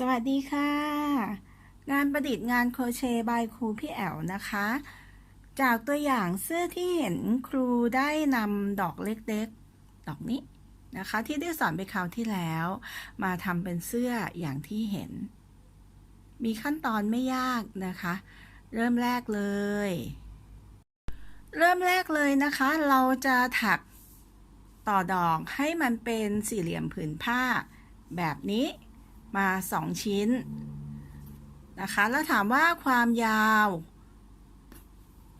สวัสดีค่ะ งานประดิษฐ์งานโครเชต์บายครูพี่แอลนะคะ จากตัวอย่างเสื้อที่เห็นครูได้นำดอกเล็กๆ ดอกนี้นะคะ ที่ได้สอนไปคราวที่แล้ว มาทำเป็นเสื้ออย่างที่เห็น มีขั้นตอนไม่ยากนะคะ เริ่มแรกเลย เริ่มแรกเลยนะคะ เราจะถักต่อดอกให้มันเป็นสี่เหลี่ยมผืนผ้าแบบนี้ มาสองชิ้น นะคะ แล้วถามว่าความยาว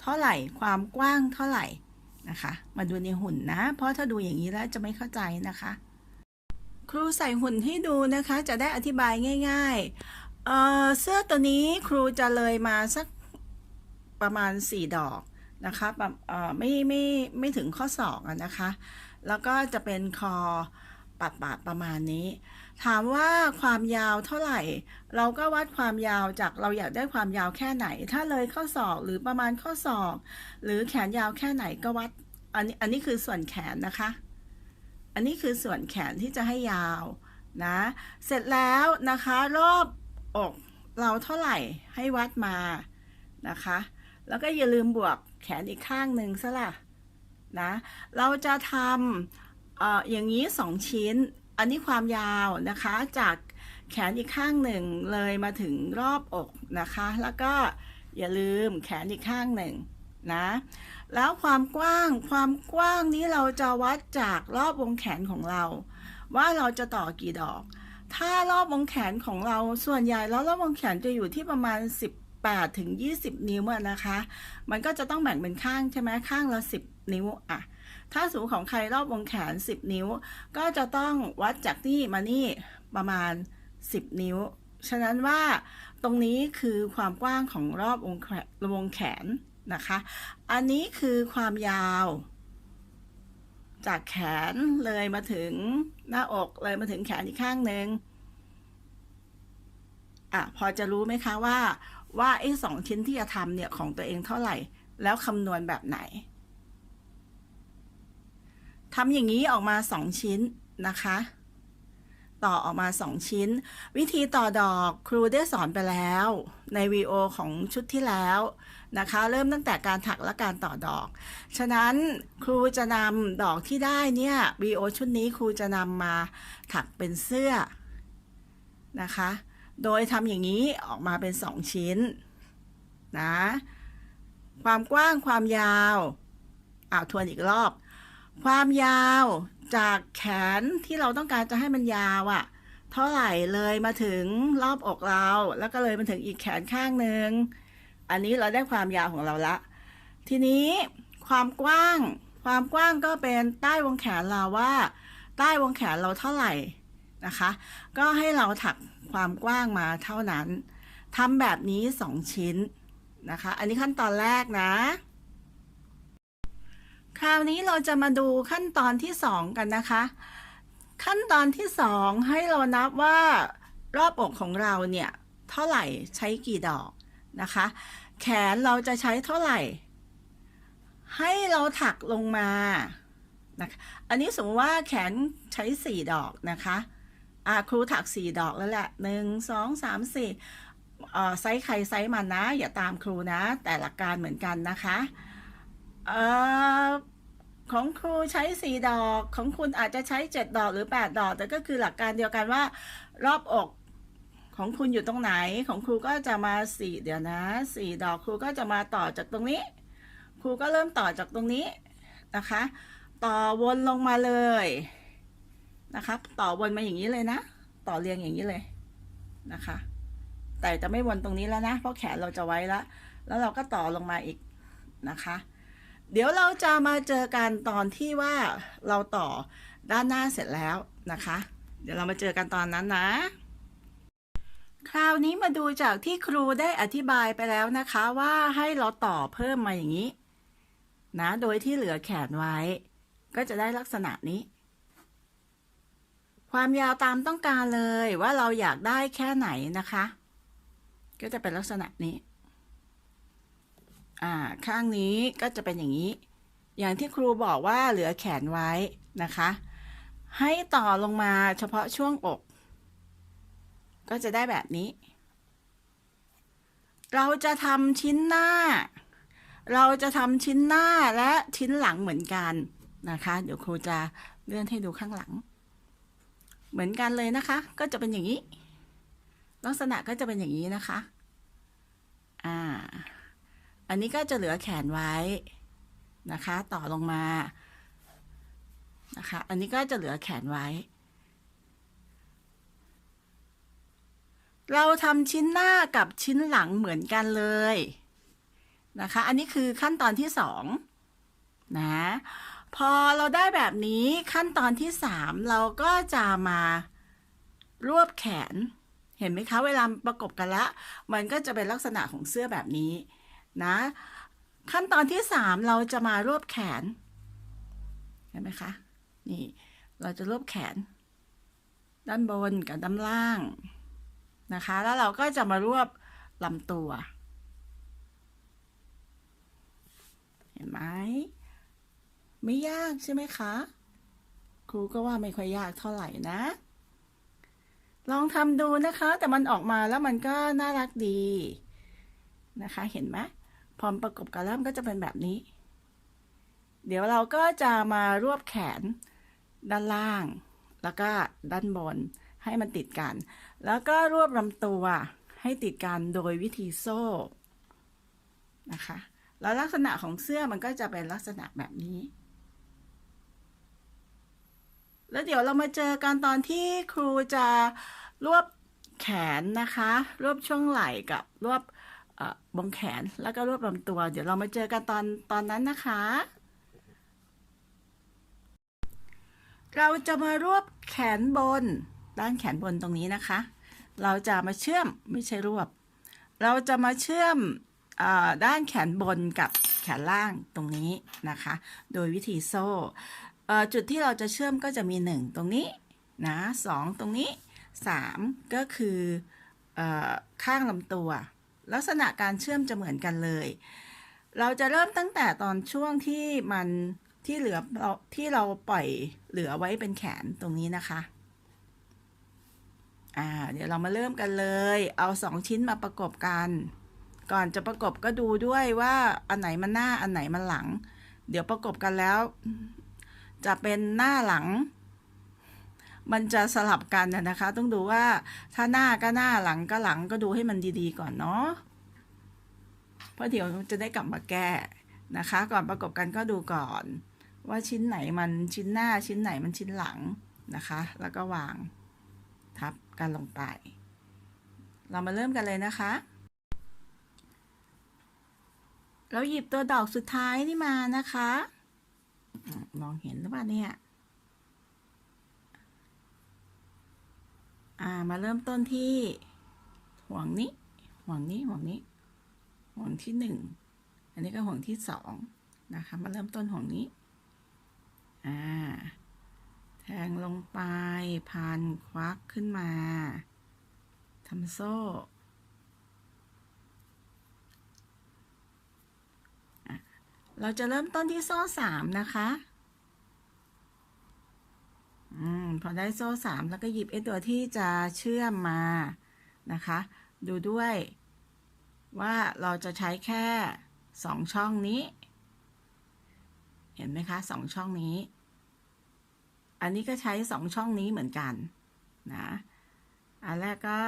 เท่าไหร่ความกว้างเท่าไหร่นะคะ มาดูในหุ่นนะ เพราะถ้าดูอย่างนี้แล้วจะไม่เข้าใจนะคะ ครูใส่หุ่นให้ดูนะคะ จะได้อธิบายง่าย ๆเเสื้อตัวนี้ครูจะเลยมาสักประมาณ 4 ดอกนะคะแบบไม่ไม่ไม่ถึงข้อศอกนะคะ แล้วก็จะเป็นคอปัดปาดประมาณนี้ ถามว่าความยาวเท่าไหร่ เราก็วัดความยาวจากเราอยากได้ความยาวแค่ไหน ถ้าเลยข้อศอกหรือประมาณข้อศอก หรือแขนยาวแค่ไหนก็วัดอันนี้อันนี้คือส่วนแขนนะคะ อันนี้คือส่วนแขนที่จะให้ยาวนะ เสร็จแล้วนะคะรอบอกเราเท่าไหร่ให้วัดมานะคะ แล้วก็อย่าลืมบวกแขนอีกข้างหนึ่งซะล่ะนะ เราจะทำอออย่างนี้สองชิ้น อันนี้ความยาวนะคะจากแขนอีกข้างหนึ่งเลยมาถึงรอบอกนะคะ แล้วก็อย่าลืมแขนอีกข้างหนึ่งนะแล้วความกว้างความกว้างนี้เราจะวัดจากรอบวงแขนของเรา ว่าเราจะต่อกี่ดอก ถ้ารอบวงแขนของเราส่วนใหญ่แล้วรอบวงแขนจะอยู่ที่ประมาณ 18ถึง20 นิ้วนะคะ มันก็จะต้องแบ่งเป็นข้างใช่ไหมข้างละ10 นิ้วอะ ถ้าสูงของใครรอบวงแขน 10 นิ้ว ก็จะต้องวัดจากนี่มานี่ประมาณ 10 นิ้ว ฉะนั้นว่าตรงนี้คือความกว้างของรอบวงแขนวงแขนนะคะ อันนี้คือความยาว จากแขนเลยมาถึงหน้าอกเลยมาถึงแขนอีกข้างหนึ่งอะพอจะรู้ไหมคะว่าว่าไอ้สองชิ้นที่จะทำเนี่ยของตัวเองเท่าไหร่ แล้วคำนวณแบบไหน ทำอย่างนี้ออกมาสองชิ้นนะคะ ต่อออกมาสองชิ้น วิธีต่อดอกครูได้สอนไปแล้วในวีโอของชุดที่แล้วนะคะ เริ่มตั้งแต่การถักและการต่อดอก ฉะนั้นครูจะนำดอกที่ได้เนี่ยวีโอชุดนี้ครูจะนำมาถักเป็นเสื้อนะคะ โดยทำอย่างนี้ออกมาเป็นสองชิ้นนะความกว้างความยาวอ่าวทวนอีกรอบ ความยาวจากแขนที่เราต้องการจะให้มันยาวอะ่ะ เท่าไหร่เลยมาถึงรอบอกเรา แล้วก็เลยมาถึงอีกแขนข้างหนึ่งอันนี้เราได้ความยาวของเราละ ทีนี้ความกว้าง ความกว้างก็เป็นใต้วงแขนเราว่า ใต้วงแขนเราเท่าไหร่นะคะ ก็ให้เราถักความกว้างมาเท่านั้นทำแบบนี้สองชิ้นนะคะ อันนี้ขั้นตอนแรกนะ คราวนี้เราจะมาดูขั้นตอนที่สองกันนะคะ ขั้นตอนที่สองให้เรานับว่ารอบอกของเราเนี่ยเท่าไหร่ใช้กี่ดอกนะคะ แขนเราจะใช้เท่าไหร่ ให้เราถักลงมานะคะอันนี้สมมติว่าแขนใช้สี่ดอกนะคะอาครูถักสี่ดอกแล้วแหละหนึ่งสองสามสี่ไซส์ใครไซส์มันนะ อย่าตามครูนะ แต่หลักการเหมือนกันนะคะ อของครูใช้สี่ดอกของคุณอาจจะใช้เจ็ดดอกหรือแปดดอก แต่ก็คือหลักการเดียวกันว่า รอบอกของคุณอยู่ตรงไหนของครูก็จะมาสี่เดี๋ยวนะสี่ดอกครูก็จะมาต่อจากตรงนี้ ครูก็เริ่มต่อจากตรงนี้นะคะ ต่อวนลงมาเลยนะคะ ต่อวนมาอย่างนี้เลยนะ ต่อเรียงอย่างนี้เลยนะคะ แต่จะไม่วนตรงนี้แล้วนะ เพราะแขนเราจะไว้แล้วแล้วเราก็ต่อลงมาอีกนะคะ เดี๋ยวเราจะมาเจอกันตอนที่ว่าเราต่อด้านหน้าเสร็จแล้วนะคะ เดี๋ยวเรามาเจอกันตอนนั้นนะ คราวนี้มาดูจากที่ครูได้อธิบายไปแล้วนะคะว่าให้เราต่อเพิ่มมาอย่างนี้ นะ โดยที่เหลือแขนไว้ ก็จะได้ลักษณะนี้ ความยาวตามต้องการเลยว่าเราอยากได้แค่ไหนนะคะ ก็จะเป็นลักษณะนี้ อ่าข้างนี้ก็จะเป็นอย่างนี้ อย่างที่ครูบอกว่าเหลือแขนไว้นะคะ ให้ต่อลงมาเฉพาะช่วงอก ก็จะได้แบบนี้ เราจะทำชิ้นหน้า เราจะทำชิ้นหน้าและชิ้นหลังเหมือนกันนะคะ เดี๋ยวครูจะเลื่อนให้ดูข้างหลัง เหมือนกันเลยนะคะ ก็จะเป็นอย่างนี้ ลักษณะก็จะเป็นอย่างนี้นะคะ อ่า อันนี้ก็จะเหลือแขนไว้นะคะ ต่อลงมานะคะ อันนี้ก็จะเหลือแขนไว้ เราทำชิ้นหน้ากับชิ้นหลังเหมือนกันเลยนะคะ อันนี้คือขั้นตอนที่สองนะ พอเราได้แบบนี้ขั้นตอนที่สามเราก็จะมารวบแขน เห็นไหมคะ เวลาประกบกันละ มันก็จะเป็นลักษณะของเสื้อแบบนี้ นะ ขั้นตอนที่สามเราจะมารวบแขน เห็นไหมคะ นี่ เราจะรวบแขน ด้านบนกับด้านล่างนะคะ แล้วเราก็จะมารวบลำตัว เห็นไหม ไม่ยากใช่ไหมคะ ครูก็ว่าไม่ค่อยยากเท่าไหร่นะ ลองทำดูนะคะ แต่มันออกมาแล้วมันก็น่ารักดีนะคะ เห็นไหม พอประกบกันแล้วมันก็จะเป็นแบบนี้ เดี๋ยวเราก็จะมารวบแขนด้านล่าง แล้วก็ด้านบนให้มันติดกัน แล้วก็รวบลำตัวให้ติดกันโดยวิธีโซ่นะคะ แล้วลักษณะของเสื้อมันก็จะเป็นลักษณะแบบนี้ แล้วเดี๋ยวเรามาเจอกันตอนที่ครูจะรวบแขนนะคะ รวบช่วงไหล่กับรวบ บงแขนแล้วก็รวบลำตัว เดี๋ยวเรามาเจอกันตอนตอนนั้นนะคะ เราจะมารวบแขนบน ด้านแขนบนตรงนี้นะคะ เราจะมาเชื่อมไม่ใช่รวบ เราจะมาเชื่อมด้านแขนบนกับแขนล่างตรงนี้นะคะ โดยวิธีโซ่จุดที่เราจะเชื่อมก็จะมี 1 ตรงนี้นะสตรงนี้ 3 ก็คืออข้างลำตัว ลักษณะการเชื่อมจะเหมือนกันเลย เราจะเริ่มตั้งแต่ตอนช่วงที่มันที่เหลือที่เราปล่อยเหลือไว้เป็นแขนตรงนี้นะคะอ่าเดี๋ยวเรามาเริ่มกันเลย เอาสองชิ้นมาประกบกัน ก่อนจะประกบก็ดูด้วยว่าอันไหนมันหน้าอันไหนมันหลัง เดี๋ยวประกบกันแล้ว จะเป็นหน้าหลัง มันจะสลับกันนะคะ ต้องดูว่าถ้าหน้าก็หน้าหลังก็หลังก็ดูให้มันดีๆก่อนเนาะเพราะเดี๋ยวจะได้กลับมาแก้นะคะ ก่อนประกบกันก็ดูก่อน ว่าชิ้นไหนมันชิ้นหน้าชิ้นไหนมันชิ้นหลังนะคะ แล้วก็วางทับกันลงไป เรามาเริ่มกันเลยนะคะเราหยิบตัวดอกสุดท้ายนี่มานะคะ มองเห็นหรือเปล่าเนี่ย อ่ามาเริ่มต้นที่ห่วงนี้ ห่วงนี้ห่วงนี้ ห่วงที่หนึ่งอันนี้ก็ห่วงที่สองนะคะ มาเริ่มต้นห่วงนี้อ่าแทงลงไปพันควักขึ้นมาทำโซ่เราจะเริ่มต้นที่โซ่สามนะคะ อืมพอได้โซ่สามแล้วก็หยิบไอ้ตัวที่จะเชื่อมมานะคะ ดูด้วยว่าเราจะใช้แค่สองช่องนี้ เห็นไหมคะสองช่องนี้ อันนี้ก็ใช้สองช่องนี้เหมือนกันนะอันแรกก็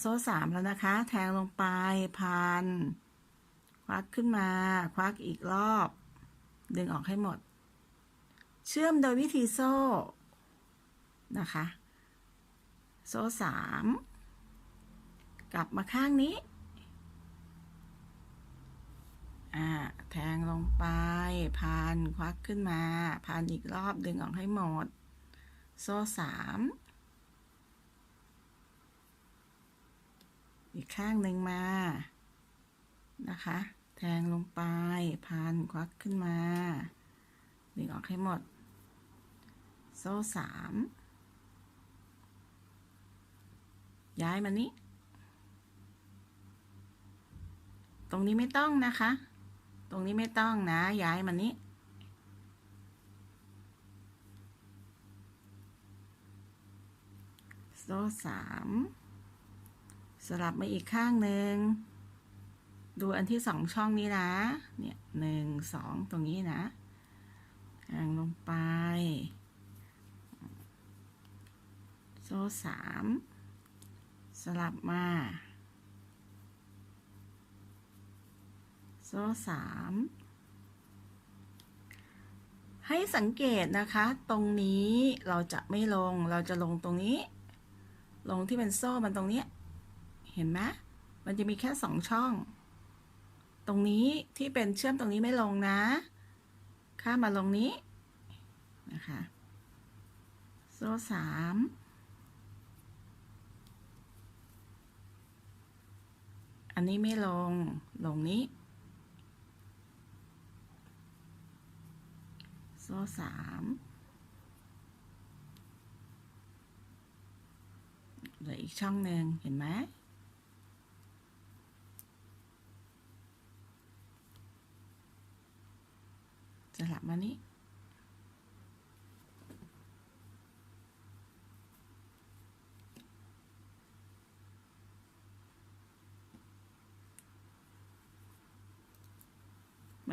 โซ่สามแล้วนะคะ แทงลงไปพัน ควักขึ้นมา ควักอีกรอบ ดึงออกให้หมด เชื่อมโดยวิธีโซ่ นะคะ โซ่สามกลับมาข้างนี้ อ่า แทงลงไปพันควักขึ้นมาพันอีกรอบดึงออกให้หมด โซ่สามอีกข้างหนึ่งมา นะคะ แทงลงไปพันควักขึ้นมา ดึงออกให้หมด โซ่สามย้ายมานี้ ตรงนี้ไม่ต้องนะคะ ตรงนี้ไม่ต้องนะ ย้ายมานี้ โซ่สามสลับมาอีกข้างหนึ่ง ดูอันที่สองช่องนี้นะ เนี่ยหนึ่งสองตรงนี้นะห่างลงไป โซ่สามสลับมา โซ่สามให้สังเกตนะคะ ตรงนี้เราจะไม่ลงเราจะลงตรงนี้ ลงที่เป็นโซ่มันตรงเนี้ยเห็นไหมมันจะมีแค่สองช่อง ตรงนี้ที่เป็นเชื่อมตรงนี้ไม่ลงนะข้ามมาลงนี้นะคะ โซ่สาม อันนี้ไม่ลง ลงนี้ โซ่สามเหลืออีกช่องหนึ่งเห็นไหมสลับมานี้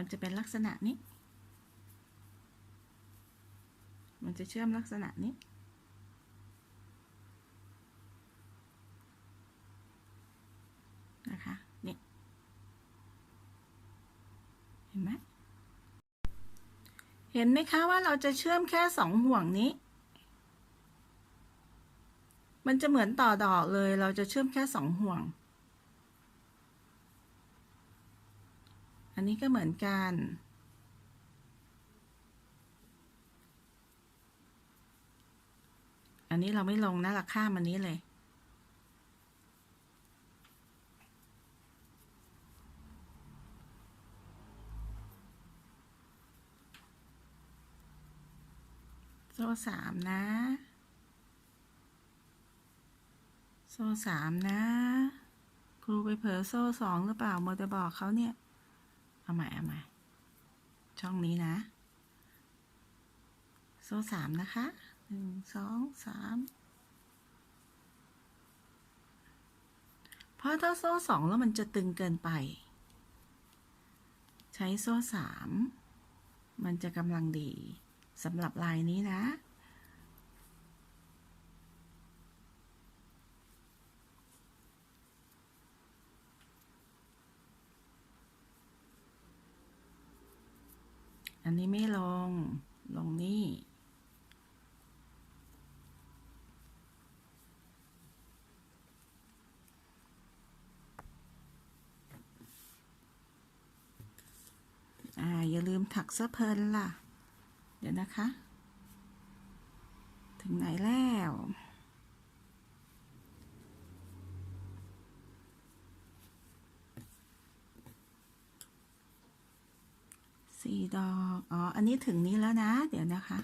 มันจะเป็นลักษณะนี้ มันจะเชื่อมลักษณะนี้ นะคะ นี่ เห็นไหม เห็นไหมคะว่าเราจะเชื่อมแค่สองห่วงนี้ มันจะเหมือนต่อดอกเลย เราจะเชื่อมแค่สองห่วง นนี้ก็เหมือนกัน อันนี้เราไม่ลงนะเราข้ามอันนี้เลยโซ่สามนะ โซ่สามนะ ครูไปเผลอโซ่สองหรือเปล่าโมจะบอกเขาเนี่ย เอาใหม่เอาใหม่ช่องนี้นะ โซ่สามนะคะหนึ่งสองสามเพราะถ้าโซ่สองแล้วมันจะตึงเกินไป ใช้โซ่สามมันจะกำลังดีสำหรับลายนี้นะ อั นนี้ไม่ลง ลงนี่อ่าอย่าลืมถักเสื้อเพลินล่ะ เดี๋ยวนะคะ ถึงไหนแล้ว สี่ดอก อ๋อ อันนี้ถึงนี้แล้วนะ เดี๋ยวนะคะ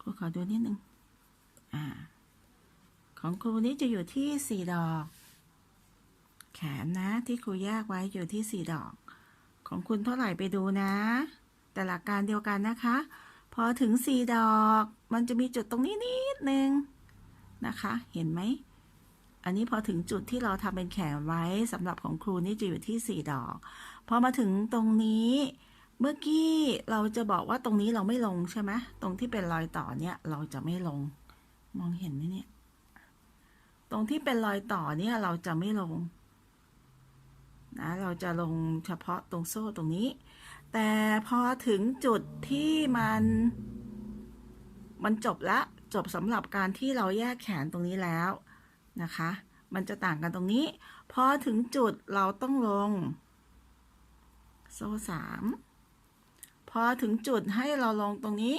ครูขอดูนิดนึง อ่า ของครูนี้จะอยู่ที่สี่ดอก แขนนะที่ครูแยกไว้อยู่ที่สี่ดอก ของคุณเท่าไหร่ไปดูนะ แต่หลักการเดียวกันนะคะ พอถึงสี่ดอก มันจะมีจุดตรงนี้นิดนึงนะคะ เห็นไหม อันนี้พอถึงจุดที่เราทำเป็นแขนไว้สำหรับของครูนี่จะอยู่ที่สี่ดอก พอมาถึงตรงนี้ เมื่อกี้เราจะบอกว่าตรงนี้เราไม่ลงใช่ไหมตรงที่เป็นรอยต่อเนี่ย เราจะไม่ลง มองเห็นไหมเนี่ย ตรงที่เป็นรอยต่อเนี่ย เราจะไม่ลง นะ เราจะลงเฉพาะตรงโซ่ตรงนี้ แต่พอถึงจุดที่มัน มันจบละจบสำหรับการที่เราแยกแขนตรงนี้แล้วนะคะ มันจะต่างกันตรงนี้ พอถึงจุดเราต้องลง โซ่สาม พอถึงจุดให้เราลงตรงนี้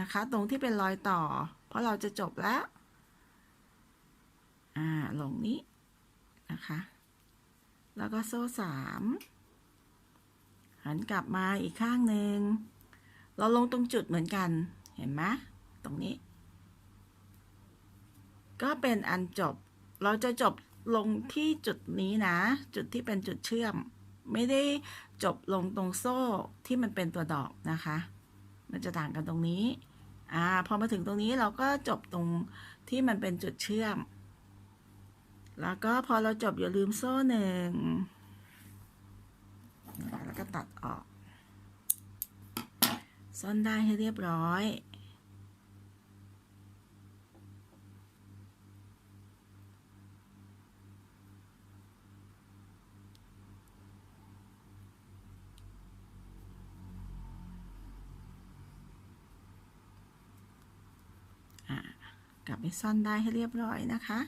นะคะ ตรงที่เป็นรอยต่อ เพราะเราจะจบแล้ว อ่า ลงนี้นะคะ แล้วก็โซ่สามหันกลับมาอีกข้างหนึ่ง เราลงตรงจุดเหมือนกัน เห็นไหมตรงนี้ ก็เป็นอันจบ เราจะจบลงที่จุดนี้นะ จุดที่เป็นจุดเชื่อม ไม่ได้ จบลงตรงโซ่ที่มันเป็นตัวดอกนะคะ มันจะต่างกันตรงนี้ อ่า พอมาถึงตรงนี้เราก็จบตรงที่มันเป็นจุดเชื่อม แล้วก็พอเราจบอย่าลืมโซ่หนึ่ง แล้วก็ตัดออก ซ่อนได้ให้เรียบร้อย อะ กลับไปซ่อนได้ให้เรียบร้อยนะคะ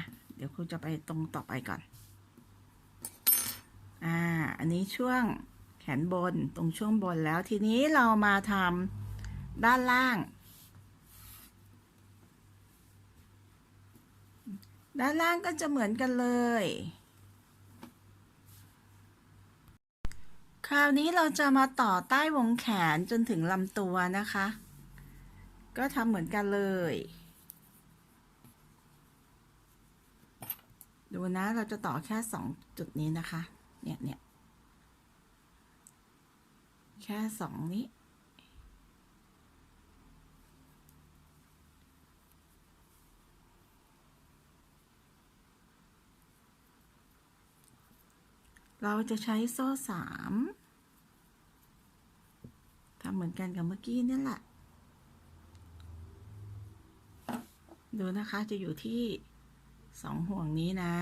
ะเดี๋ยวครูจะไปตรงต่อไปก่อน อ่า อันนี้ช่วงแขนบนตรงช่วงบนแล้วทีนี้เรามาทำด้านล่าง ด้านล่างก็จะเหมือนกันเลย คราวนี้เราจะมาต่อใต้วงแขนจนถึงลำตัวนะคะ ก็ทำเหมือนกันเลย ดูนะเราจะต่อแค่สองจุดนี้นะคะ เนี่ยเนี่ยแค่สองนี้ เราจะใช้โซ่สามทำเหมือนกันกับเมื่อกี้นี่แหละ ดูนะคะจะอยู่ที่ สองห่วงนี้นะ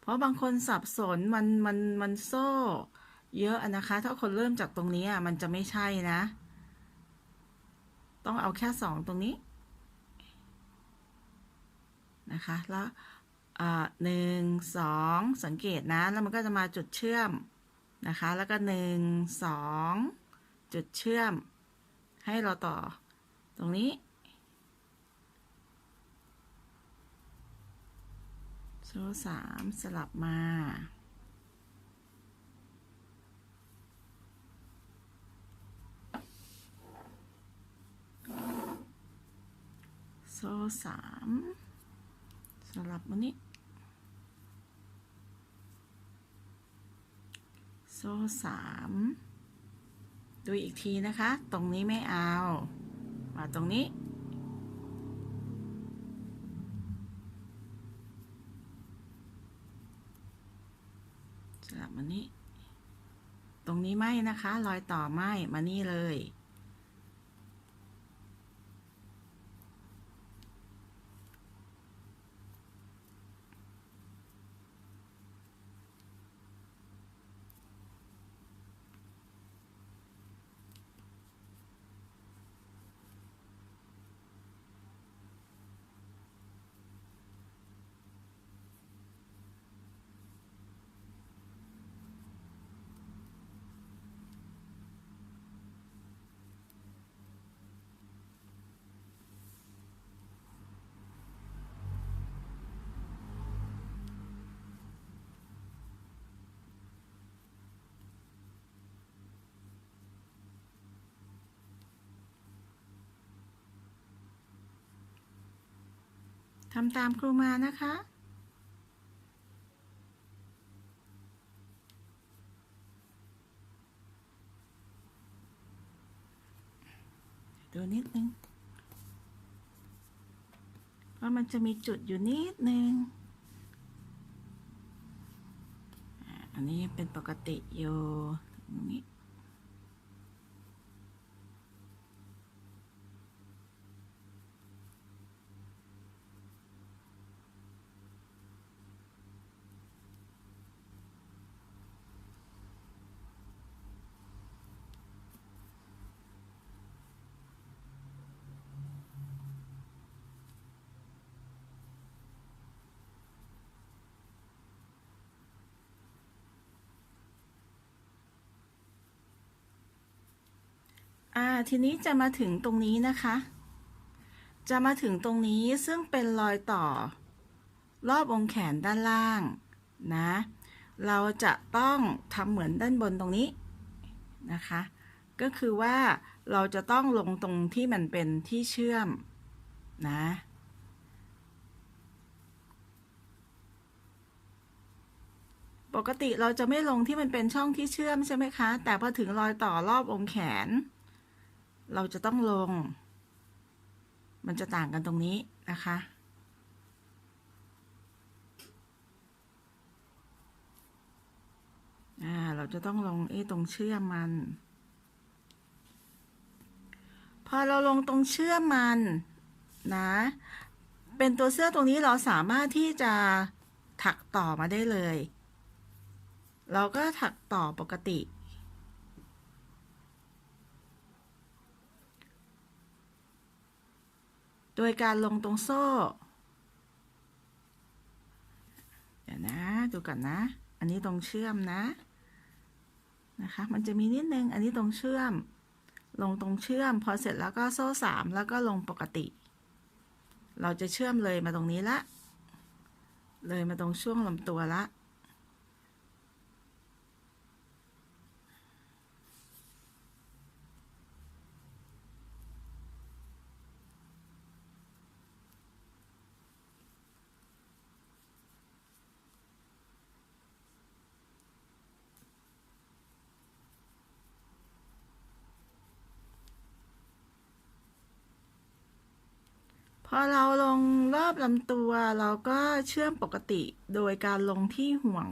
เพราะบางคนสับสนมันมันมันโซ่ เยอะนะคะ ถ้าคนเริ่มจากตรงนี้อะมันจะไม่ใช่นะ ต้องเอาแค่สองตรงนี้นะคะ แล้วอ่าหนึ่งสองสังเกตนะ แล้วมันก็จะมาจุดเชื่อมนะคะ แล้วก็หนึ่งสองจุดเชื่อม ให้เราต่อตรงนี้ โซ่สามสลับมา โซ่สามสลับมานี้ โซ่สามดูอีกทีนะคะ ตรงนี้ไม่เอา มาตรงนี้ สลับ มานี้ ตรงนี้ไม่นะคะ รอยต่อไม่มานี่เลย ทำตามครูมานะคะ ดูนิดนึงเพราะมันจะมีจุดอยู่นิดนึง อันนี้เป็นปกติอยู่ตรงนี้ อ่าทีนี้จะมาถึงตรงนี้นะคะ จะมาถึงตรงนี้ซึ่งเป็นรอยต่อ รอบองค์แขนด้านล่างนะ เราจะต้องทำเหมือนด้านบนตรงนี้นะคะ ก็คือว่าเราจะต้องลงตรงที่มันเป็นที่เชื่อมนะปกติเราจะไม่ลงที่มันเป็นช่องที่เชื่อมใช่ไหมคะ แต่พอถึงรอยต่อรอบองค์แขน เราจะต้องลง มันจะต่างกันตรงนี้นะคะ อ่า เราจะต้องลงไอ้ตรงเชื่อมมัน พอเราลงตรงเชื่อมมันนะ เป็นตัวเสื้อตรงนี้เราสามารถที่จะถักต่อมาได้เลย เราก็ถักต่อปกติ โดยการลงตรงโซ่ เดี๋ยวนะ ดูก่อนนะ อันนี้ตรงเชื่อมนะ นะคะ มันจะมีนิดนึง อันนี้ตรงเชื่อม ลงตรงเชื่อม พอเสร็จแล้วก็โซ่สามแล้วก็ลงปกติ เราจะเชื่อมเลยมาตรงนี้ละ เลยมาตรงช่วงลำตัวละ อเราลงรอบลำตัวเราก็เชื่อมปกติโดยการลงที่ห่วง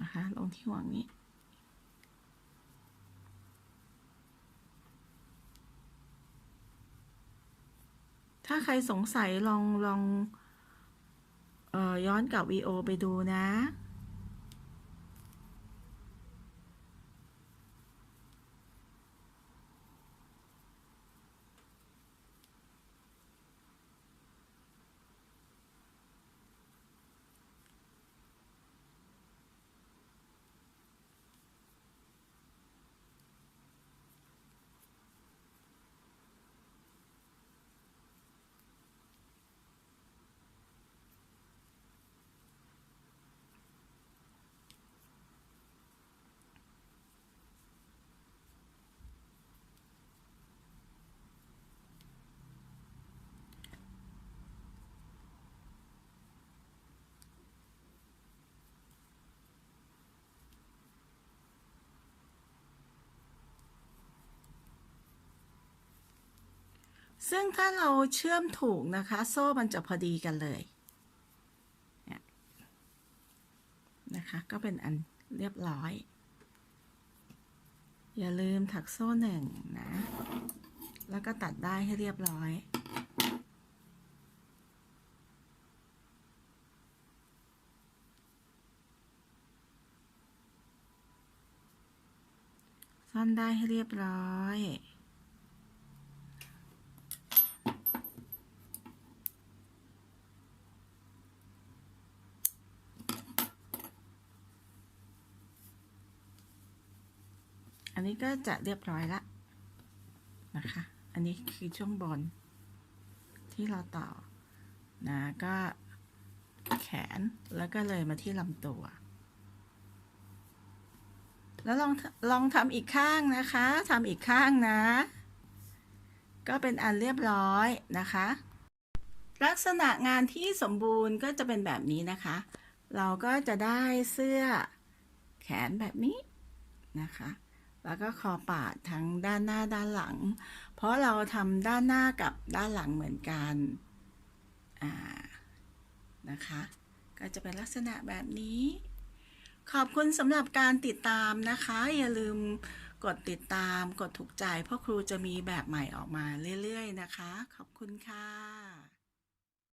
นะคะลงที่ห่วงนี้ ถ้าใครสงสัยลองลองออย้อนกลับวีโอไปดูนะ ซึ่งถ้าเราเชื่อมถูกนะคะ โซ่มันจะพอดีกันเลยนะคะก็เป็นอันเรียบร้อย อย่าลืมถักโซ่หนึ่งนะ แล้วก็ตัดได้ให้เรียบร้อยซ่อนได้ให้เรียบร้อย นนี้ก็จะเรียบร้อยละนะคะ อันนี้คือช่วงบน ที่เราต่อนะก็แขนแล้วก็เลยมาที่ลำตัว แล้วลองลองทำอีกข้างนะคะทำอีกข้างนะ ก็เป็นอันเรียบร้อยนะคะ ลักษณะงานที่สมบูรณ์ก็จะเป็นแบบนี้นะคะ เราก็จะได้เสื้อแขนแบบนี้นะคะ แล้วก็คอปาดทั้งด้านหน้าด้านหลัง เพราะเราทำด้านหน้ากับด้านหลังเหมือนกันนะคะ ก็จะเป็นลักษณะแบบนี้ ขอบคุณสำหรับการติดตามนะคะ อย่าลืมกดติดตาม กดถูกใจเพราะครูจะมีแบบใหม่ออกมาเรื่อย ๆ นะคะ ขอบคุณค่ะ